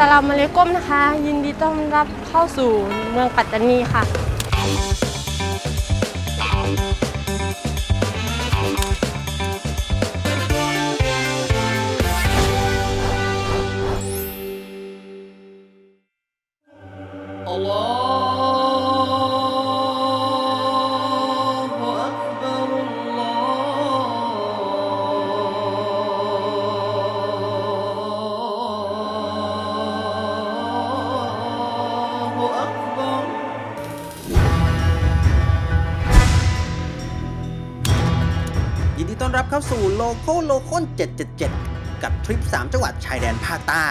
สลามอะลัยกุมนะคะ ยินดีต้อนรับเข้าสู่เมืองปัตตานีค่ะ ยินดีต้อนรับเข้าสู่โลโก้โลคอน777 กับทริป 3 จังหวัดชายแดนภาคใต้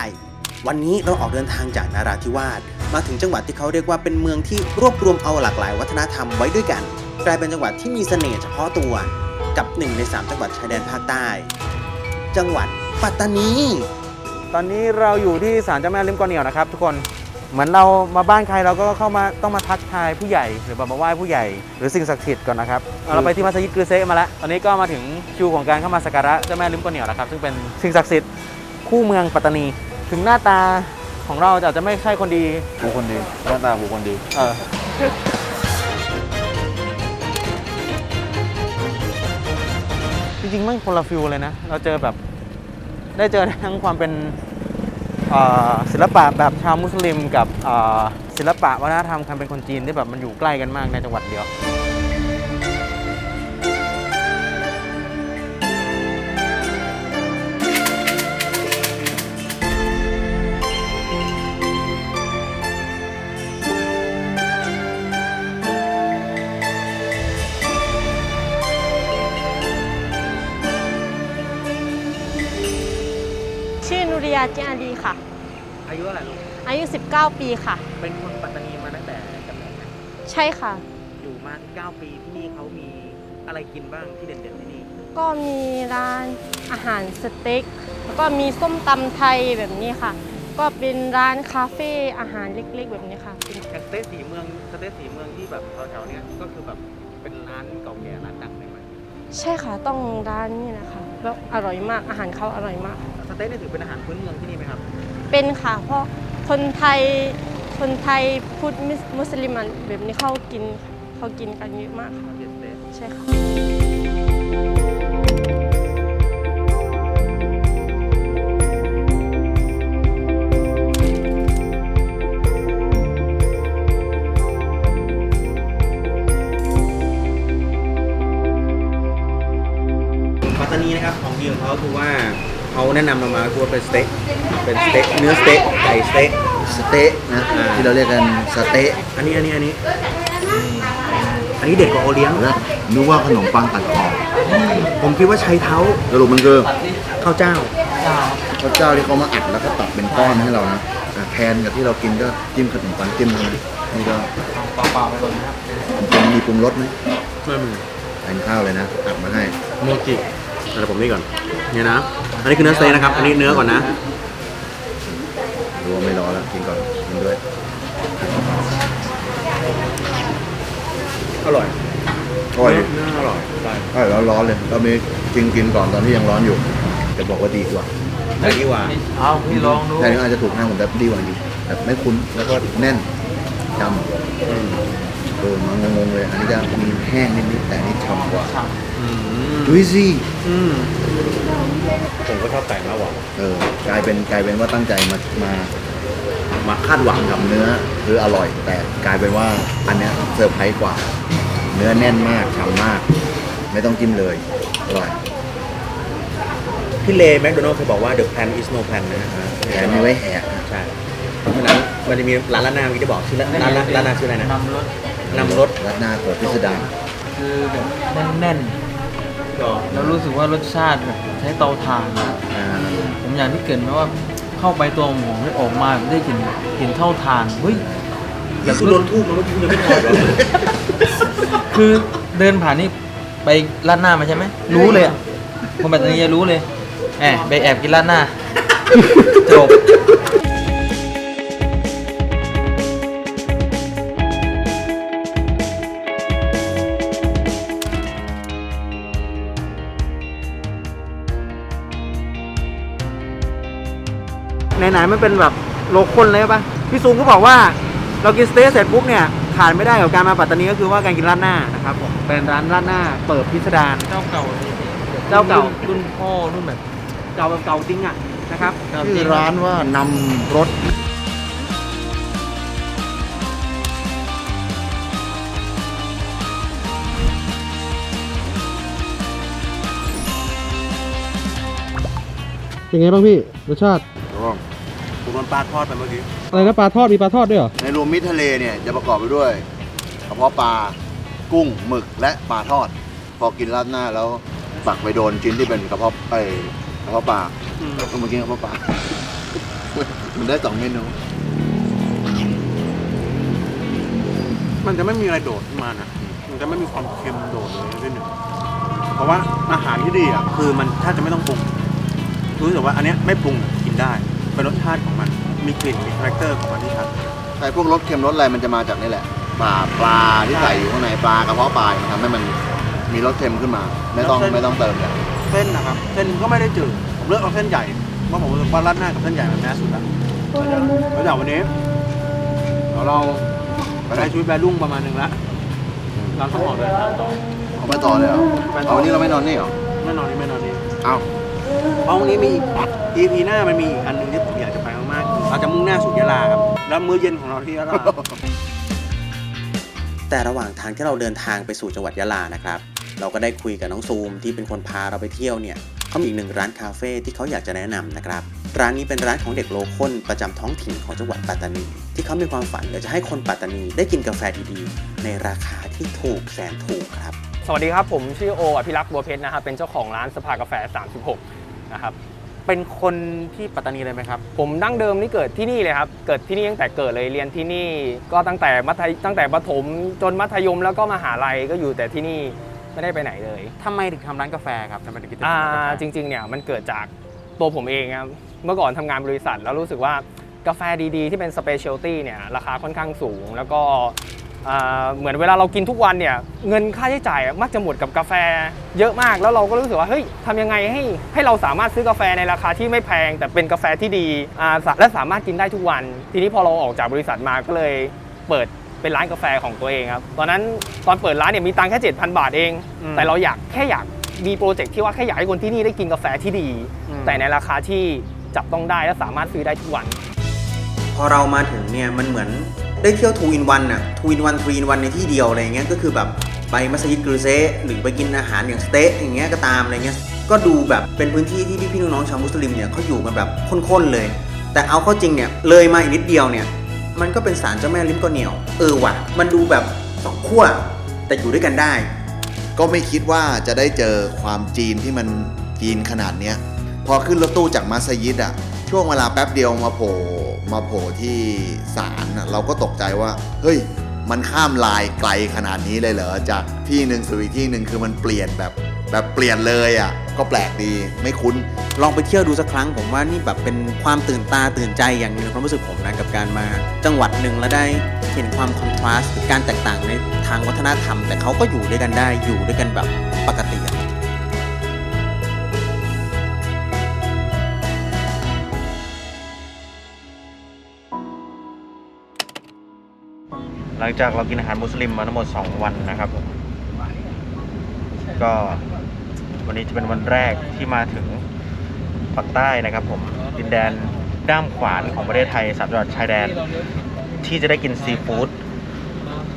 วันนี้เราออกเดินทางจากนาราธิวาสมาถึงจังหวัดที่เขาเรียกว่าเป็นเมืองที่รวบรวมเอาหลากหลายวัฒนธรรมไว้ด้วยกัน กลายเป็นจังหวัดที่มีเสน่ห์เฉพาะตัว กับหนึ่งใน 3 จังหวัดชายแดนภาคใต้ จังหวัดปัตตานี ตอนนี้เราอยู่ที่ศาลเจ้าแม่ลิมกอเหนียวนะครับทุกคน เหมือนเรามาบ้านใครเราก็เข้ามาต้องมาทักทายผู้ใหญ่หรือแบบมาไหว้ผู้ใหญ่หรือสิ่งศักดิ์สิทธิ์ก่อนนะครับเอาเราไปที่มัสยิดกรือเซะมาแล้วตอนนี้ก็มาถึงคิวของการเข้ามาสักการะเจ้าแม่ลิมกอเหนียวแล้วครับซึ่งเป็นสิ่งศักดิ์สิทธิ์คู่เมืองปัตตานี ถึงหน้าตาของเราอาจจะไม่ใช่คนดีผู้คนดีหน้าตาผู้คนดีเออจริงๆมันคนละฟิลเลยนะ เราเจอแบบได้เจอทั้งความเป็นเอ่อ ศิลปะแบบชาวมุสลิมกับศิลปะวัฒนธรรมความเป็นคนจีนที่แบบมันอยู่ใกล้กันมากในจังหวัดเดียวชื่อนุริยาจิอาดีค่ะ อายุเท่าไหร่ลูกอายุ 19 ปีค่ะ เป็นคนปัตตานีมาตั้งแต่กำเนิดไหมใช่ค่ะ อยู่มา9ปีที่นี่เขามีอะไรกินบ้างที่เด่นๆที่นี่ก็มีร้านอาหารสเต็กแล้วก็มีส้มตำไทยแบบนี้ค่ะ ก็เป็นร้านคาเฟ่อาหารเล็กๆ แบบนี้ค่ะเป็นอย่างสเต๊ะสีเมืองสเต๊ะสีเมืองที่แบบแถวๆเนี้ยก็คือแบบเป็นร้านเก่าแก่ร้านดังเลยไหมใช่ค่ะต้องร้านนี้นะคะแล้วอร่อยมากอาหารเขาอร่อยมาก สเต๊ะนี่ถือเป็นอาหารพื้นเมืองที่นี่ไหมครับ เป็นค่ะ เพราะคนไทยคนไทยพุทธมุสลิมแบบนี้เขากินเขากินกันเยอะมากค่ะใช่ค่ะปัตตานีนะครับของดีของเขาคือว่าเขาแนะนำเรามาคือเป็นสเต็ก เป็นสเต็กเนื้อสเต็กไก่สเต็กสเต๊ะนะอ่าที่เราเรียกกันสเต๊ะอันนี้อันนี้อันนี้ อันนี้เด็ดกว่าโอเลี้ยงแล้วนึกว่าขนมปังตัดกรอบผมคิดว่าใช้เท้าสรุปมันคือข้าวเจ้าข้าวเจ้าที่เขามาอัดแล้วก็ตัดเป็นก้อนให้เรานะอะแทนกับที่เรากินก็จิ้มขนมปังจิ้มนะนี่ก็เปล่าๆไปก่อนนะครับมันมีปรุงรสไหมไม่มีแทนข้าวเลยนะตัดมาให้โมจิแต่ผมนี่ก่อนเนี่ยนะ อันนี้คือเนื้อสเต็กนะครับ อันนี้เนื้อก่อนนะ ดูว่าไม่ร้อนแล้ว กินก่อนกินด้วย อร่อยอร่อยดิเนื้ออร่อยใช่อร่อยแล้วร้อนเลยเรามีกินกินก่อนตอนที่ยังร้อนอยู่จะบอกว่าดีกว่าแต่ดีกว่าเอาพี่ลองดูแต่นี่อาจจะถูกหน้าผมแต่ดีกว่าจริงแบบไม่คุ้นแล้วก็แน่นจำเออมางงๆเลย อันนี้จะมีแห้งนิดๆแต่นี่ฉ่ำกว่าดูสิอืมผมก็ชอบไก่มากกว่าเออกลายเป็นกลายเป็นว่าตั้งใจมามา มาคาดหวังกับทำเนื้อคืออร่อย แต่กลายเป็นว่าอันเนี้ยเซอร์ไพรส์กว่า เนื้อแน่นมากฉ่ำมาก ไม่ต้องจิ้มเลยอร่อยพี่เลแมคโดนัลด์เคยบอกว่า the plan is no plan นะฮะแถมมีไว้แหกนะใช่เพราะฉะนั้นมันจะมีร้านร้านนาเมื่อกี้ที่บอกชื่อร้านร้านร้านนาชื่ออะไรนะนำรสนำรสรัดหน้าของพิสดารคือแบบแน่นก็ๆแล้วรู้สึกว่ารสชาติแบบใช้เตาถ่านนะอ่าผมอย่างที่เกรินไว้ว่า เข้าไปตัวหมูไม่ออกมาได้กลิ่นกลิ่นเท่าถ่านเฮ้ยอย่าคุณโดนทูบมาเมื่อกี้คุณยังไม่พอเหรอคือเดินผ่านนี่ไปร้านหน้ามาใช่ไหมรู้เลยอะคนแบบนี้จะรู้เลยแอบไปแอบกินร้านหน้าจบ ไหนๆมันเป็นแบบโลคนเลยปะพี่ซูมก็บอกว่าเรากินสเต๊กเสร็จปุ๊บเนี่ยขาดไม่ได้กับการมาปัตตานีก็คือว่าการกินร้านหน้านะครับผมเป็นร้านร้านหน้าเปิดพิสดารเจ้าเก่าเจ้าเก่ารุ่นพ่อรุ่นแบบเก่าแบบเก่าจริงอะนะครับชื่อร้านว่านำรถเป็นไงบ้างพี่รสชาติ ผมโดนปลาทอดไปเมื่อกี้ อะไรนะปลาทอดมีปลาทอดด้วยเหรอ ในรวมมิตรทะเลเนี่ยจะประกอบไปด้วยกระเพาะปลา กุ้ง หมึก และปลาทอด พอกินราดหน้าแล้วปักไปโดนชิ้นที่เป็นกระเพาะไอ้กระเพาะปลาก็มากินกระเพาะปลา มันได้สองเมนู มันจะไม่มีอะไรโดดขึ้นมานะ มันจะไม่มีความเค็มโดดเลยด้วยหนึ่ง เพราะว่าอาหารที่ดีอะคือมันแทบจะไม่ต้องปรุงรู้สึกว่าอันเนี้ยไม่ปรุงกินได้ เป็นรสชาติของมัน มีกลิ่น มีคาแรคเตอร์ของมันที่ชัดไอ้พวกรสเค็มรสอะไรมันจะมาจากนี่แหละปลาปลาที่ใส่อยู่ข้างในปลากระเพาะปลามันทำให้มันมีรสเค็มขึ้นมา ไม่ต้องแล้วเส้น ไม่ต้องเติมเลยเส้นนะครับ เส้นก็ไม่ได้จืด ผมเลือกเอาเส้นใหญ่ เพราะผมรู้สึกว่าราดหน้ากับเส้นใหญ่มันแมสสุดละแล้วจากวันนี้เดี๋ยวเราใช้ชีวิตแวรุ่งประมาณหนึ่งละเราต้องออกเดินทางต่อเอาไปต่อเลยเหรอไปต่อ เอาวันนี้เราไม่นอนนี่เหรอไม่นอนนี่ไม่นอนนี่ เอา เพราะวันนี้มีอีก EP หน้ามันมีอีกอันหนึงที่ผมอยากจะไปมากๆเราจะมุ่งหน้าสู่ยะลาครับแล้วมื้อเย็นของเราที่ยะลา แต่ระหว่างทางที่เราเดินทางไปสู่จังหวัดยะลานะครับ เราก็ได้คุยกับน้องซูมที่เป็นคนพาเราไปเที่ยวเนี่ยเขามีอีกหนึ่งร้านคาเฟ่ที่เขาอยากจะแนะนำนะครับ ร้านนี้เป็นร้านของเด็กโลคอลประจำท้องถิ่นของจังหวัดปัตตานี ที่เขามีความฝันอยากจะให้คนปัตตานีได้กินกาแฟดีๆ ในราคาที่ถูกแสนถูกครับ สวัสดีครับ ผมชื่อโออภิรักษ์บัวเพชรนะครับเป็นเจ้าของร้านสภากาแฟ 36 นะครับ เป็นคนที่ปัตตานีเลยไหมครับ ผมดั้งเดิมนี่เกิดที่นี่เลยครับ เกิดที่นี่ตั้งแต่เกิดเลยเรียนที่นี่ ก็ตั้งแต่มัธยตั้งแต่ประถมจนมัธยมแล้วก็มหาลัยก็อยู่แต่ที่นี่ไม่ได้ไปไหนเลยทำไมถึงทำร้านกาแฟครับทำไมถึงคิดจะอ่าทำร้านกาแฟจริง ๆ เนี่ยมันเกิดจากตัวผมเองครับเมื่อก่อนทำงานบริษัทแล้วรู้สึกว่ากาแฟดีๆ ที่เป็นสเปเชียลตี้เนี่ยราคาค่อนข้างสูง แล้วก็อ่า เหมือนเวลาเรากินทุกวันเนี่ยเงินค่าใช้จ่ายมักจะหมดกับกาแฟเยอะมาก แล้วเราก็รู้สึกว่าเฮ้ยทำยังไงให้ให้เราสามารถซื้อกาแฟในราคาที่ไม่แพง แต่เป็นกาแฟที่ดีอ่าสะและสามารถกินได้ทุกวัน ทีนี้พอเราออกจากบริษัทมาก็เลยเปิดเป็นร้านกาแฟของตัวเองครับตอนนั้นตอนเปิดร้านเนี่ยมีตังค์แค่7,000 บาทเอง แต่เราอยากแค่อยากมีโปรเจกต์ที่ว่าแค่อยากให้คนที่นี่ได้กินกาแฟที่ดี แต่ในราคาที่จับต้องได้และสามารถซื้อได้ทุกวัน พอเรามาถึงเนี่ยมันเหมือน ได้เที่ยวทูอินวันอะทูอินวันทรีอินวันในที่เดียวอะไรเงี้ยก็คือแบบไปมัสยิดกรูเซหรือไปกินอาหารอย่างสเต๊ะอย่างเงี้ยก็ตามอะไรเงี้ยก็ดูแบบเป็นพื้นที่ที่พี่ๆน้องๆชาวมุสลิมเนี่ยเขาอยู่กันแบบข้นๆเลย แต่เอาเข้าจริงเนี่ยเลยมาอีกนิดเดียวเนี่ยมันก็เป็นศาลเจ้าแม่ลิมกอเหนียวเออว่ะมันดูแบบสองขั้วแต่อยู่ด้วยกันได้ ก็ไม่คิดว่าจะได้เจอความจีนที่มันจีนขนาดเนี้ยพอขึ้นรถตู้จากมัสยิดอะช่วงเวลาแป๊บเดียวมาโผล่ มาโผล่ที่ศาลอะเราก็ตกใจว่า เฮ้ย มันข้ามลายไกลขนาดนี้เลยเหรอ จากที่หนึ่งสู่อีกที่หนึ่งคือมันเปลี่ยนแบบแบบเปลี่ยนเลยอะก็แปลกดีไม่คุ้น ลองไปเที่ยวดูสักครั้งผมว่านี่แบบเป็นความตื่นตาตื่นใจอย่างหนึ่งความรู้สึกผมนะกับการมาจังหวัดหนึ่งแล้วได้เห็นความคอนทราสต์การแตกต่างในทางวัฒนธรรม แต่เขาก็อยู่ด้วยกันได้อยู่ด้วยกันแบบปกติ หลังจากเรากินอาหารมุสลิมมาทั้งหมด 2 วันนะครับผมก็วันนี้จะเป็นวันแรกที่มาถึงปักใต้นะครับผมดินแดนด้ามขวานของประเทศไทยสามจังหวัดชายแดน ที่จะได้กินซีฟู้ด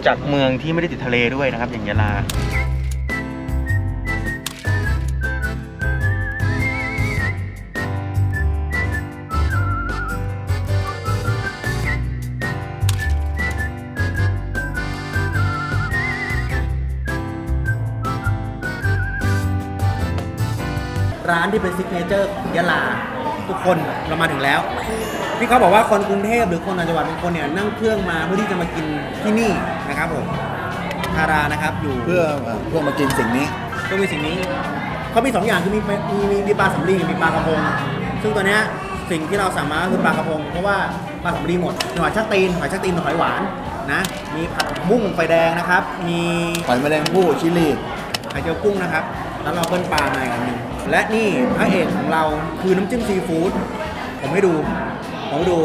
จากเมืองที่ไม่ได้ติดทะเลด้วยนะครับ อย่างยะลา ที่เป็นซิกเนเจอร์ของยะลา ทุกคนเรามาถึงแล้วที่เขาบอกว่าคนกรุงเทพหรือคนต่างจังหวัดบางคนเนี่ยนั่งเครื่องมาเพื่อที่จะมากินที่นี่นะครับผมทารานะครับอยู่เพื่อเพื่อมากินสิ่งนี้ก็มีสิ่งนี้เขามีสองอย่างคือมีมีมีมีปลาสำลีกับมีปลากระพงซึ่งตัวเนี้ยสิ่งที่เราสั่งมาก็คือปลากระพงเพราะว่าปลาสำลีหมดมีหอยชักตีนหอยชักตีนกับหอยหวานนะมีผัดผักบุ้งไฟแดงนะครับ มีหอยแมลงภู่ชิลีไข่เจียวกุ้งนะครับ แล้วเราเปิ้ลปลามาอีกอันหนึ่ง และนี่พระเอกของเราคือน้ำจิ้มซีฟู้ดผมให้ดู ผมให้ดู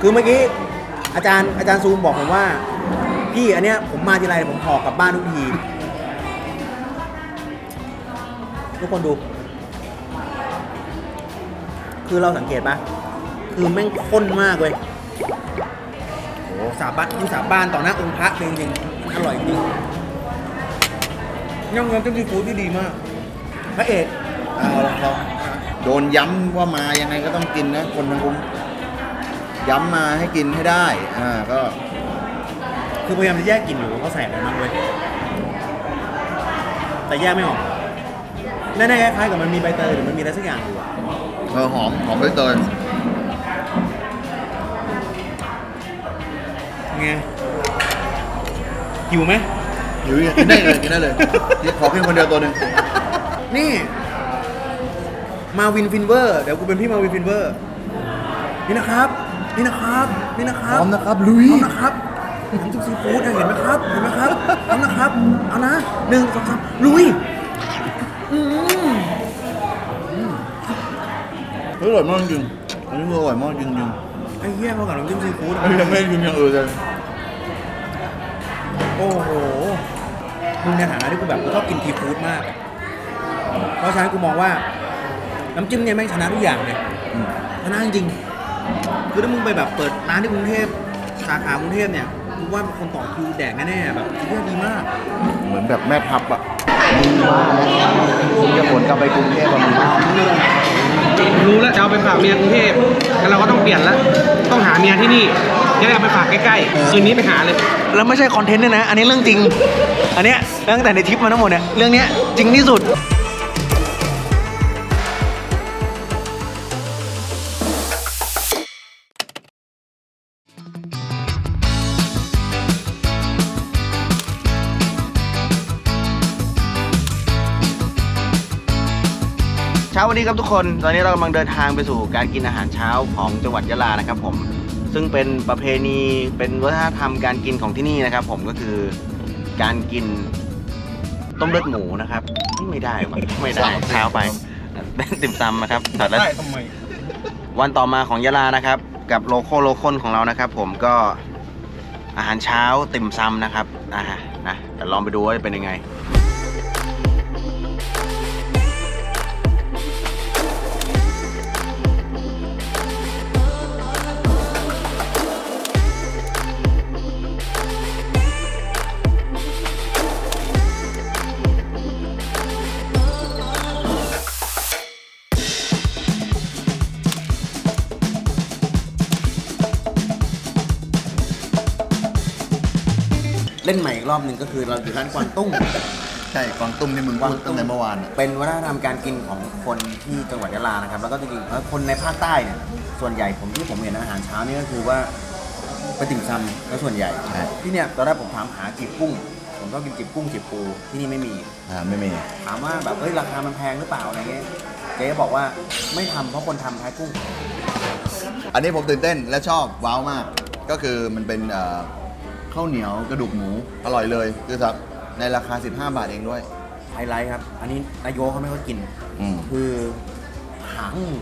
คือเมื่อกี้อาจารย์อาจารย์ซูมบอกผมว่า พี่อันเนี้ยผมมาทีไรผมห่อกลับบ้านทุกที ทุกคนดู คือเราสังเกตปะคือแม่งข้นมากเลยโอ้สาบานยิ่งสาบานต่อหน้าองค์พระจริงๆอร่อยจริงย่างเงินเจ้าซีฟู้ดที่ดีมาก พระเอก เอาลองลองโดนย้ำว่ามายังไงก็ต้องกินนะ คนทั้งคุ้มย้ำมาให้กินให้ได้ อ่าก็ คือพยายามจะแยกกลิ่นอยู่ว่าเขาใส่อะไรบ้างเว้ยแต่แยกไม่ออกแน่ๆคล้ายๆกับมันมีใบเตยหรือมันมีอะไรสักอย่างอยู่อะเออหอมหอมใบเตยไงหิวไหม อยู่กินได้เลยกินได้เลยขอเพียงคนเดียวตัวหนึ่งนี่ มาวินฟินเวอร์เดี๋ยวกูเป็นพี่มาวินฟินเวอร์นี่นะครับ นี่นะครับนี่นะครับพร้อมนะครับลุยพร้อมนะครับน้ำซุปซีฟู้ดเนี่ยเห็นไหมครับเห็นไหมครับพร้อมนะครับเอานะหนึ่งสองสามลุยอืมอร่อยมากจริงอันนี้คืออร่อยมากจริงจริงไอ้เหี้ยเขากับน้ำจิ้มซีฟู้ดๆยังไม่ได้กินอย่างอื่นเลยโอ้โหมึงในฐานะที่กูแบบกูชอบกินซีฟู้ดมากอะเพราะฉะนั้นกูมองว่า น้ำจิ้มเนี่ยแม่งชนะทุกอย่างเลยอืม ชนะจริงๆคือถ้ามึงไปแบบเปิดร้านที่กรุงเทพสาขากรุงเทพเนี่ยกูว่าคนต่อคิวแดกแน่ๆแบบคิดว่าดีมาก เหมือนแบบแม่ทัพอะมึงมาแล้วมึงจะขนกลับไปกรุงเทพอะมึงรู้แล้วจะเอาไปฝากเมียกรุงเทพแล้วเราก็ต้องเปลี่ยนแล้วต้องหาเมียที่นี่จะได้เอาไปฝากใกล้ๆ คืนนี้ไปหาเลย แล้วไม่ใช่คอนเทนต์เนี่ยนะ อันนี้เรื่องจริง อันเนี้ยตั้งแต่ในทริปมาทั้งหมดเนี่ย เรื่องเนี้ยจริงที่สุด วันนี้ครับทุกคนตอนนี้เรากำลังเดินทางไปสู่การกินอาหารเช้าของจังหวัดยะลานะครับ ผมซึ่งเป็นประเพณีเป็นวัฒนธรรมการกินของที่นี่นะครับ ผมก็คือการกินต้มเลือดหมูนะครับไม่ได้วะไม่ได้เช้าไปเป็นติ่มซำนะครับแต่ละวันต่อมาของยะลานะครับ กับโลโก้โลคอนของเรานะครับ ผมก็อาหารเช้าติ่มซำนะครับนะฮะนะเดี๋ยวลองไปดูว่าจะเป็นยังไง รอบหนึ่งก็คือเราอยู่ร้านกวางตุ้ง ใช่กวางตุ้งที่มึงพูดตั้งแต่เมื่อวานอะเป็นวัฒนธรรมการกินของคนที่จังหวัดยะลานะครับ แล้วก็จริงๆแล้วคนในภาคใต้เนี่ยส่วนใหญ่ผมที่ผมเห็นอาหารเช้านี่ก็คือว่าเป็นติ่มซำก็ส่วนใหญ่ที่เนี่ยตอนแรกผมถามหาจีบกุ้ง ผมก็กินจีบกุ้งจีบปูที่นี่ไม่มี อ่าไม่มี ถามว่าแบบเอ้ยราคามันแพงหรือเปล่าอะไรเงี้ยเจ๊บอกว่าไม่ทำเพราะคนทำแพ้กุ้ง อันนี้ผมตื่นเต้นและชอบว้าวมาก ก็คือมันเป็นเอ่อ ข้าวเหนียวกระดูกหมูอร่อยเลยคือสักในราคา 15 บาทเองด้วย ไฮไลท์ครับ อันนี้นายโยเขาไม่ค่อยกิน อืม คือหางหมู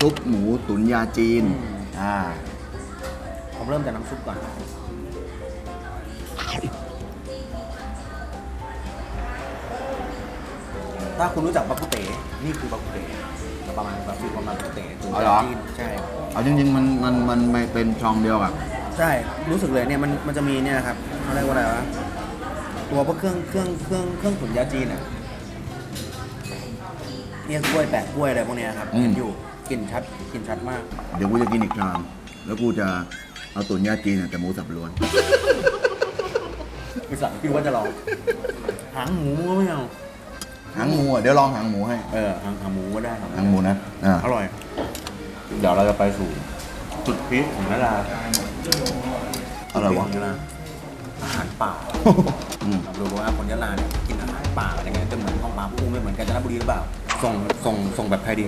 ซุปหมูตุ๋นยาจีนอืมอ่า ผมเริ่มจากน้ำซุปก่อน ถ้าคุณรู้จักบากุเต๋นี่คือบากุเต๋ประมาณแบบฟิลประมาณบากุเต๋ตุ๋นอ๋อเหรอ จีนใช่ เอาจริงๆมันมันมันไม่เป็นช่องเดียวอะ ใช่รู้สึกเลยเนี่ยมันมันจะมีเนี่ยครับเขาเรียกว่าอะไรวะตัวพวกเครื่องเครื่องเครื่องเครื่องตุ๋นยาจีนอะเนี่ยกล้วยแปะกล้วยอะไรพวกเนี้ยครับเห็นอยู่กลิ่นชัดกลิ่นชัดมาก เดี๋ยวกูจะกินอีกชาม แล้วกูจะเอาตุ๋นยาจีนอะแต่หมูสับล้วนคือสั่งพี่ว่าจะลองหางหมูก็ไม่เอาหางหมูอะเดี๋ยวลองหางหมูให้ เออหางหางหมูก็ได้หางหมูนะ อ่า อร่อย เดี๋ยวเราจะไปสู่จุดพีคของนารา อะไรวะจุดพีคของนาราอาหารป่าอืมรู้ว่าคนยะลาเนี่ยกินอาหารป่าอะไรเงี้ยจะเหมือนท้องปลาพุ่งไม่เหมือนกาญจนบุรีหรือเปล่า ส่งส่งส่งแบบใครดี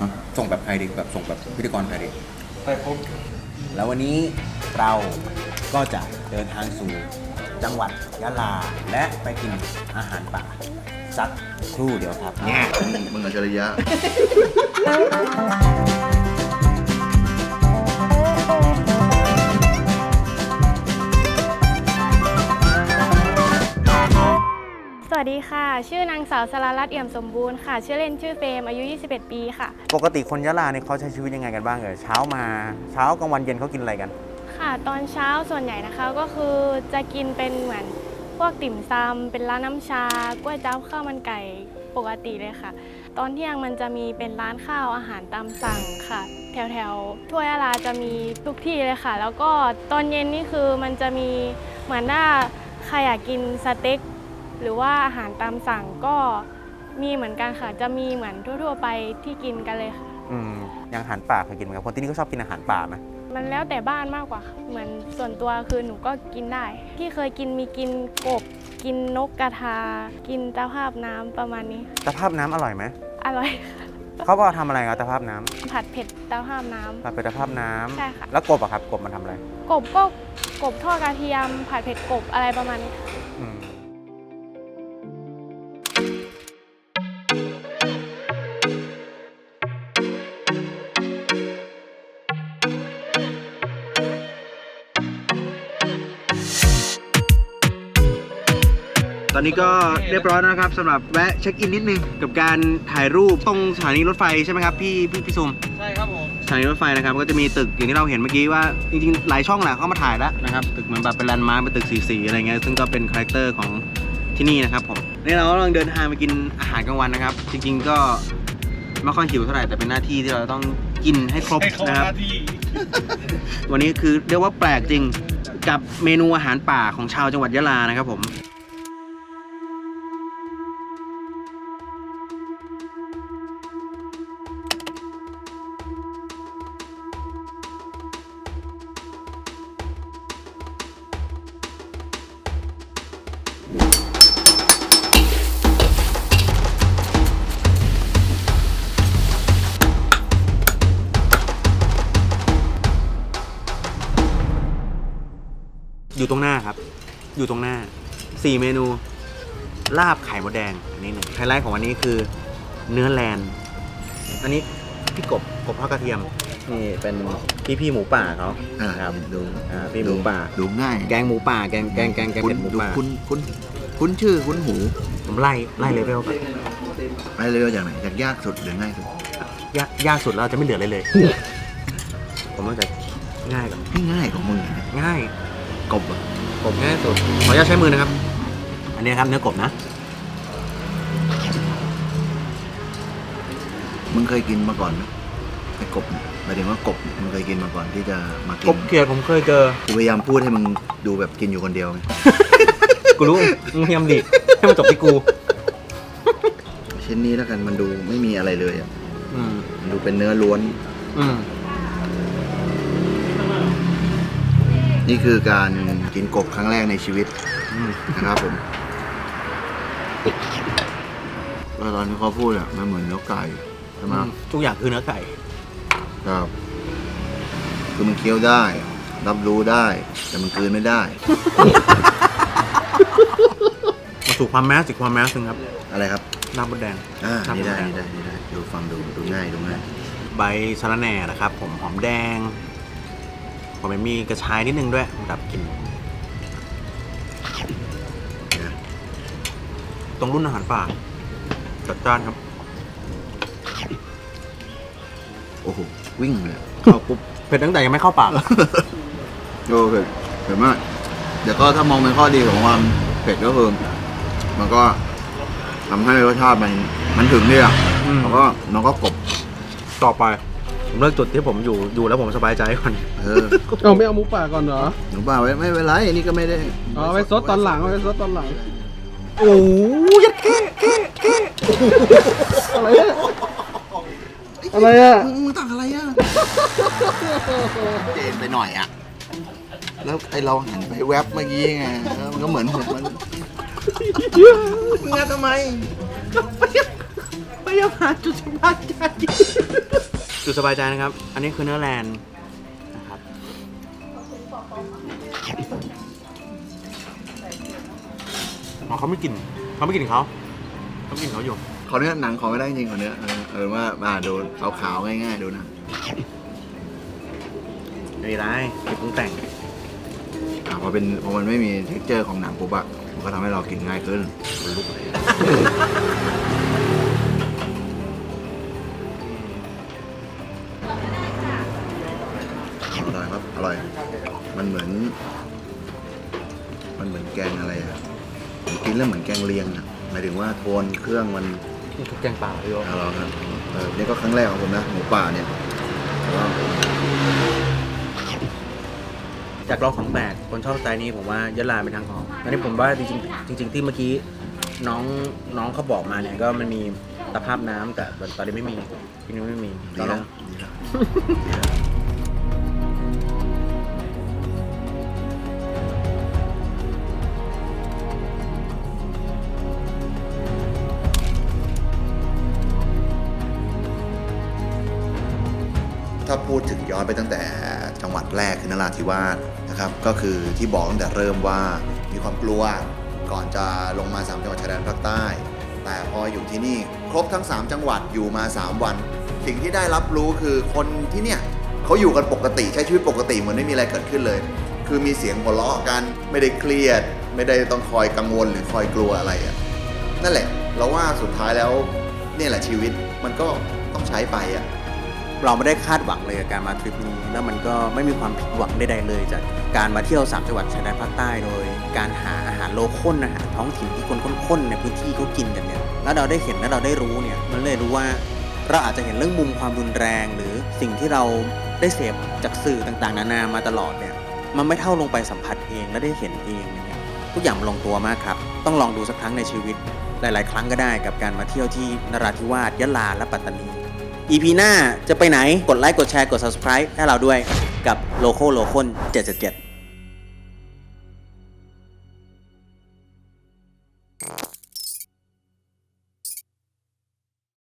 ฮะส่งแบบใครดีแบบส่งแบบพิธีกรใครดี ไปพบแล้ววันนี้เราก็จะเดินทางสู่จังหวัดยะลา และไปกินอาหารป่าสักครู่เดียวครับมึงอัจฉริยะ เวัสดีค่ะ ชื่อนางสาวสรารัตน์เอี่ยมสมบูรณ์ค่ะ ชื่อเล่นชื่อเฟรมอายุ 21 ปีค่ะ ปกติคนยะลาเนี่ยเขาใช้ชีวิตยังไงกันบ้างเอ่ยเช้ามาเช้ากลางวันเย็นเขากินอะไรกัน ค่ะ ตอนเช้าส่วนใหญ่นะคะก็คือจะกินเป็นเหมือนพวกติ่มซำเป็นร้านน้ำชากล้วยจั๊บข้าวมันไก่ปกติเลยค่ะ ตอนเที่ยงมันจะมีเป็นร้านข้าวอาหารตามสั่งค่ะ แถวแถวๆทั่วยะลาจะมีทุกที่เลยค่ะ แล้วก็ตอนเย็นนี่คือมันจะมีเหมือนถ้าใครอยากกินสเต็ก หรือว่าอาหารตามสั่งก็มีเหมือนกันค่ะ จะมีเหมือนทั่วๆไปที่กินกันเลยค่ะ อืมอย่างอาหารป่าเคยกินไหมครับคนที่นี่ก็ชอบกินอาหารป่าไหมมันแล้วแต่บ้านมากกว่าค่ะเหมือนส่วนตัวคือหนูก็กินได้ ที่เคยกินมีกินกบ กินนกกระทา กินตะภาพน้ำประมาณนี้ ตะภาพน้ำอร่อยไหมอร่อยเขาบอกว่าทำอะไรครับตะภาพน้ำผัดเผ็ดตะภาพน้ำผัดเป็นตะภาพน้ำใช่ค่ะ แล้วกบอะครับกบมันทำอะไร กบก็กบทอดกระเทียมผัดเผ็ดกบอะไรประมาณนี้อืม อนนี้ก็เรียบร้อยแล้วนะครับสำหรับแวะเช็คอินนิดนึงกับการถ่ายรูปตรงสถานีรถไฟใช่ไหมครับพี่พี่พี่ซุมใช่ครับผมสถานีรถไฟนะครับก็จะมีตึกอย่างที่เราเห็นเมื่อกี้ว่าจริงๆหลายช่องแหละเข้ามาถ่ายแล้วนะครับตึกเหมือนแบบเป็นแลนด์มาร์คเป็นตึกสีๆอะไรเงี้ยซึ่งก็เป็นคาแรคเตอร์ของที่นี่นะครับผมนี่เรากำลังเดินทางไปกินอาหารกลางวันนะครับ จริง ๆก็ไม่ค่อยหิวเท่าไหร่แต่เป็นหน้าที่ที่เราต้องกินให้ครบนะครับ วันนี้คือเรียกว่าแปลกจริงกับเมนูอาหารป่าของชาวจังหวัดยะลานะครับผม อยู่ตรงหน้าครับ อยู่ตรงหน้า 4 เมนู ลาบไข่มดแดง อันนี้หนึ่งไฮไลท์ของวันนี้คือเนื้อแลน อันนี้พี่กบกบทอดกระเทียม นี่เป็นพี่พี่ๆหมูป่าเขาอ่าครับดูอ่าพี่หมูป่า ดูง่ายแกงหมูป่า แกงแกงแกงแกงคุ้เผ็นดหมูดูป่า คุ้นคุ้นคุ้นชื่อคุ้นหู ผมไล่ไล่เลเวลก่อนไปเร็วจากไหนจากยากสุดหรือง่ายสุดยากยากสุดแล้วจะไม่เหลืออะไรเลย ผมต้องจะง่ายก่อนง่ายของมึงเนี่ยง่าย กบอะกบง่ายสุด ขออนุญาตใช้มือนะครับ อันนี้ครับเนื้อกบนะ มึงเคยกินมาก่อนไหมไอ้กบเนี่ยหมายถึงว่ากบเนี่ยมึงเคยกินมาก่อนที่จะมากิกบเขียดผมเคยเจอ กูพยายามพูดให้มึงดูแบบกินอยู่คนเดียวไงกูรู้มึงพยายามดิให้มันจบที่กู ชิ้นนี้แล้วกันมันดูไม่มีอะไรเลยอะอืมมันดูเป็นเนื้อล้วน อืม นี่คือการกินกบครั้งแรกในชีวิตอืมนะครับผมแล้วตอนที่เขาพูดอะมันเหมือนเนื้อไก่ใช่ไหมทุกอย่างคือเนื้อไก่ครับ คือมันเคี้ยวได้ รับรู้ได้ แต่มันกลืนไม่ได้ มาสู่ความแมสสิความแมสนึงครับ อะไรครับน้ำบดแดงอ่าน้ำนี่บได้ดแดงนี่ได้นี่ได้ดูฟังดูดูง่ายดูง่ายใบสะระแหน่นะครับ ผมหอมแดง ผมมีกระชายนิดนึงด้วยดับกลิ่นนะตรงรุ่นอาหารป่าจัดจ้านครับ โอ้โห วิ่งเลยอะเข้าปุ๊บ เผ็ดตั้งแต่ยังไม่เข้าปาก โอ้เผ็ดเผ็ดมาก เดี๋ยวก็ถ้ามองเป็นข้อดีของความเผ็ดก็คือมันก็ทำให้รสชาติมันมันถึงเนี่ยอืม แล้วก็มันก็กบต่อไป ผมเลือกจุดที่ผมอยู่อยู่แล้วผมสบายใจก่อนเออเอาไม่เอาหมูป่าก่อนเหรอ หนูป่าไว้ไม่เป็นไรอันนี้ก็ไม่ได้อ๋อไว้ซดตอนหลังไว้ซดตอนหลัง โอ้ยยัดแค่แค่แค่อะไรอะอะไรอะมึงมึงตักอะไรอะเจนไปหน่อยอะ แล้วไอเราหันไปแวบเมื่อกี้ไงเออมันก็เหมือนผมมันมึงอะทำไมพยายามหาจุดสบายใจ จุดสบายใจนะครับ อันนี้คือเนื้อแลนนะครับอ๋อเขาไม่กินเขาไม่กินเขาเขาไม่กินเขาอยู่ขอเนื้อหนังขอไม่ได้จริงขอเนื้อเออเออว่ามาดูขาวๆง่ายๆดูนะไม่ได้ไม่ปรุงแต่งอ่าพอเป็นพอมันไม่มีเท็กเจอร์ของหนังปุ๊บอะมันก็ทำให้เรากินง่ายขึ้นมันลุกเลย อร่อยครับอร่อย มันเหมือน มันเหมือนแกงอะไรอะผมกินแล้วเหมือนแกงเลียงอะหมายถึงว่าโทนเครื่องมันนี่ทุกแกงป่าพี่โอเอาลองครับเออนี่ก็ครั้งแรกของผมนะหมูป่าเนี่ยแต่ว่าจากลองของแปลกคนชอบสไตล์นี้ผมว่ายะลาเป็นทางออกอันนี้ผมว่าจริงๆจริง ๆ ที่เมื่อกี้น้องน้องเขาบอกมาเนี่ยก็มันมีตะภาพน้ำแต่ตอนนี้ไม่มีที่นี่ไม่มีดีเราลแล้อวงดีแล้ว ถ้าพูดถึงย้อนไปตั้งแต่จังหวัดแรกคือนราธิวาสนะครับก็คือที่บอกตั้งแต่เริ่มว่ามีความกลัวก่อนจะลงมา 3 จังหวัดชายแดนภาคใต้ แต่พออยู่ที่นี่ครบทั้ง 3 จังหวัดอยู่มา 3 วัน สิ่งที่ได้รับรู้คือคนที่เนี่ยเขาอยู่กันปกติใช้ชีวิตปกติเหมือนไม่มีอะไรเกิดขึ้นเลย คือมีเสียงหัวเราะกันไม่ได้เครียด ไม่ได้ต้องคอยกังวลหรือคอยกลัวอะไรอะนั่นแหละ เราว่าสุดท้ายแล้วเนี่ยแหละชีวิตมันก็ต้องใช้ไปอะ เราไม่ได้คาดหวังเลยกับการมาทริปนี้ แล้วมันก็ไม่มีความผิดหวังใดๆเลย จากการมาเที่ยวสามจังหวัดชายแดนภาคใต้โดย การหาอาหารโลคอลอาหารท้องถิ่นที่คนค้นๆในพื้นที่เขากินกันเนี่ยแล้วเราได้เห็นและเราได้รู้เนี่ยมันเลยรู้ว่าเราอาจจะเห็นเรื่องมุมความรุนแรง หรือสิ่งที่เราได้เสพจากสื่อต่างๆ นานามาตลอดเนี่ยมันไม่เท่าลงไปสัมผัสเองและได้เห็นเองเนี่ยทุกอย่างมันลงตัวมากครับ ต้องลองดูสักครั้งในชีวิต หลาย ๆ ครั้งก็ได้กับการมาเที่ยวที่นราธิวาสยะลาและปัตตานี EP หน้าจะไปไหนกดไลค์กดแชร์กด subscribe ให้เราด้วยกับโลโก้โลคน777